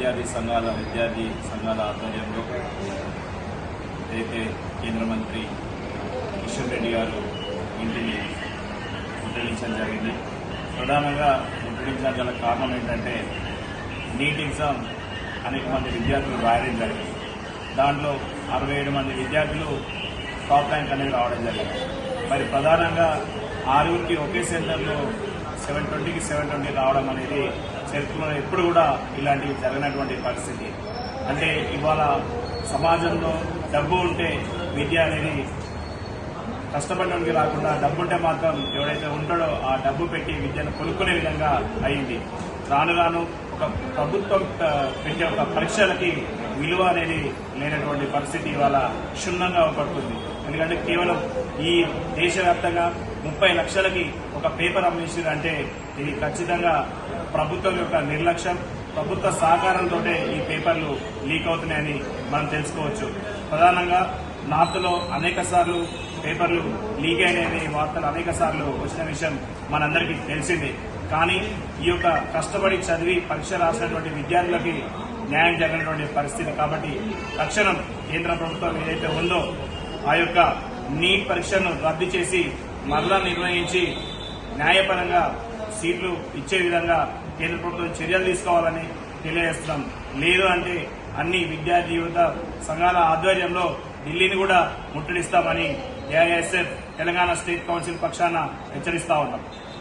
విద్యార్థి సంఘాల విద్యార్థి సంఘాల ఆధ్వర్యంలో ఏదైతే కేంద్ర మంత్రి కిషన్ రెడ్డి గారు ఇంటిని ముట్టడించడం జరిగింది. ప్రధానంగా ముట్టడించడానికి గల కారణం ఏంటంటే నీట్ ఎగ్జామ్ అనేక మంది విద్యార్థులు రాయడం జరిగింది. దాంట్లో అరవై ఏడు మంది విద్యార్థులు టాప్ ర్యాంక్ అనేది రావడం జరిగింది. మరి ప్రధానంగా ఆరుగురికి ఒకే సెంటర్లో సెవెన్ ట్వంటీకి సెవెన్ ట్వంటీ రావడం అనేది చరిత్రలో ఎప్పుడు కూడా ఇలాంటివి జరగనటువంటి పరిస్థితి. అంటే ఇవాళ సమాజంలో డబ్బు ఉంటే విద్య అనేది కష్టపడడానికి రాకుండా డబ్బు ఉంటే మాత్రం ఎవడైతే ఉంటాడో ఆ డబ్బు పెట్టి విద్యను కొనుక్కునే విధంగా అయింది. రాను రాను ఒక ప్రభుత్వం పెట్టే ఒక పరీక్షలకి విలువ అనేది లేనటువంటి పరిస్థితి ఇవాళ క్షుణ్ణంగా పడుతుంది ఎందుకంటే కేవలం ఈ దేశవ్యాప్తంగా ముప్పై లక్షలకి ఒక పేపర్ అమ్మేసారు అంటే ఇది ఖచ్చితంగా ప్రభుత్వం యొక్క నిర్లక్ష్యం ప్రభుత్వ సహకారంతో ఈ పేపర్లు లీక్ అవుతున్నాయని మనం తెలుసుకోవచ్చు. ప్రధానంగా నార్త్లో అనేక సార్లు పేపర్లు లీక్ అయినాయని వార్తలు అనేక సార్లు వచ్చిన విషయం మనందరికీ తెలిసిందే. కానీ ఈ యొక్క కష్టపడి చదివి పరీక్ష రాసినటువంటి విద్యార్థులకి న్యాయం జరిగినటువంటి పరిస్థితి కాబట్టి తక్షణం కేంద్ర ప్రభుత్వం ఏదైతే ఉందో ఆ యొక్క నీట్ పరీక్షను రద్దు చేసి మరలా నిర్వహించి న్యాయపరంగా సీట్లు ఇచ్చే విధంగా కేంద్ర ప్రభుత్వం చర్యలు తీసుకోవాలని తెలియజేస్తున్నాం. లేదు అంటే అన్ని విద్యార్థి యువత సంఘాల ఆధ్వర్యంలో ఢిల్లీని కూడా ముట్టడిస్తామని ఏఐఎస్ఎఫ్ తెలంగాణ స్టేట్ కౌన్సిల్ పక్షాన హెచ్చరిస్తా ఉన్నాం.